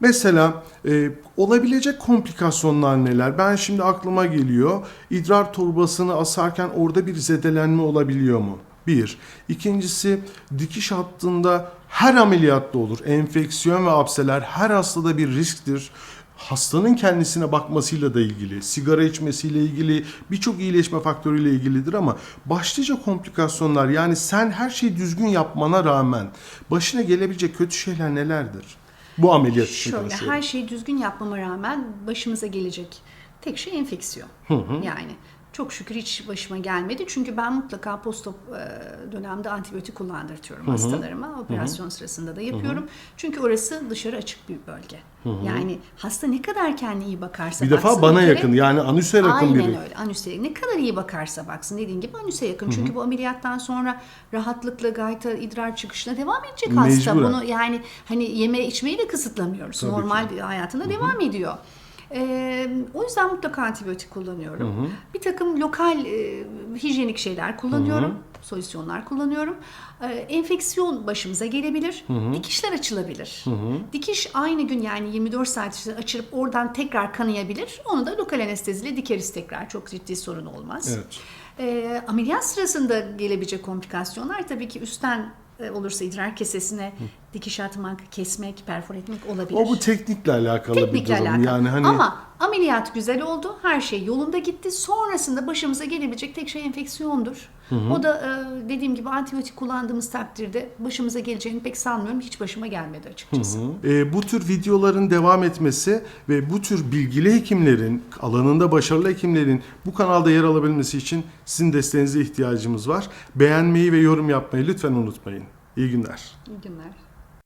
Mesela e, olabilecek komplikasyonlar neler? Ben şimdi aklıma geliyor. İdrar torbasını asarken orada bir zedelenme olabiliyor mu? Bir. İkincisi dikiş hattında her ameliyatta olur. Enfeksiyon ve apseler her hastada bir risktir. Hastanın kendisine bakmasıyla da ilgili, sigara içmesiyle ilgili, birçok iyileşme faktörüyle ilgilidir ama başlıca komplikasyonlar yani sen her şeyi düzgün yapmana rağmen başına gelebilecek kötü şeyler nelerdir? Bu ameliyat için Şöyle konuşuyorum. her şeyi düzgün yapmama rağmen başımıza gelecek tek şey enfeksiyon. Yani çok şükür hiç başıma gelmedi. Çünkü ben mutlaka postop e, dönemde antibiyotik kullandırtıyorum hastalarıma. Operasyon sırasında da yapıyorum. Çünkü orası dışarı açık bir bölge. Yani hasta ne kadar kendine iyi bakarsa Bir defa baksın, bana bir yakın yani anüse yakın Aynen biri. öyle. Anüse ne kadar iyi bakarsa baksın dediğin gibi anüse yakın. Çünkü bu ameliyattan sonra rahatlıkla gayet idrar çıkışına devam edecek hasta. Mecburen. Bunu yani hani yeme içmeyi de kısıtlamıyoruz. Tabii Normal hayatına devam ediyor. Ee, o yüzden mutlaka antibiyotik kullanıyorum. Bir takım lokal e, hijyenik şeyler kullanıyorum. Solüsyonlar kullanıyorum. Ee, enfeksiyon başımıza gelebilir. Dikişler açılabilir. Dikiş aynı gün yani 24 saat içinde açılıp oradan tekrar kanayabilir. Onu da lokal anesteziyle dikeriz tekrar. Çok ciddi sorun olmaz. Evet. Ee, ameliyat sırasında gelebilecek komplikasyonlar tabii ki üstten e, olursa idrar kesesine dikiş atmak, kesmek, perfor etmek olabilir. O bu teknikle alakalı Teknikle bir durum. alakalı. Yani hani Ama ameliyat güzel oldu. Her şey yolunda gitti. Sonrasında başımıza gelebilecek tek şey enfeksiyondur. O da e, dediğim gibi antibiyotik kullandığımız takdirde başımıza geleceğini pek sanmıyorum. Hiç başıma gelmedi açıkçası. e, bu tür videoların devam etmesi ve bu tür bilgili hekimlerin, alanında başarılı hekimlerin bu kanalda yer alabilmesi için sizin desteğinize ihtiyacımız var. Beğenmeyi ve yorum yapmayı lütfen unutmayın. İyi günler. İyi günler.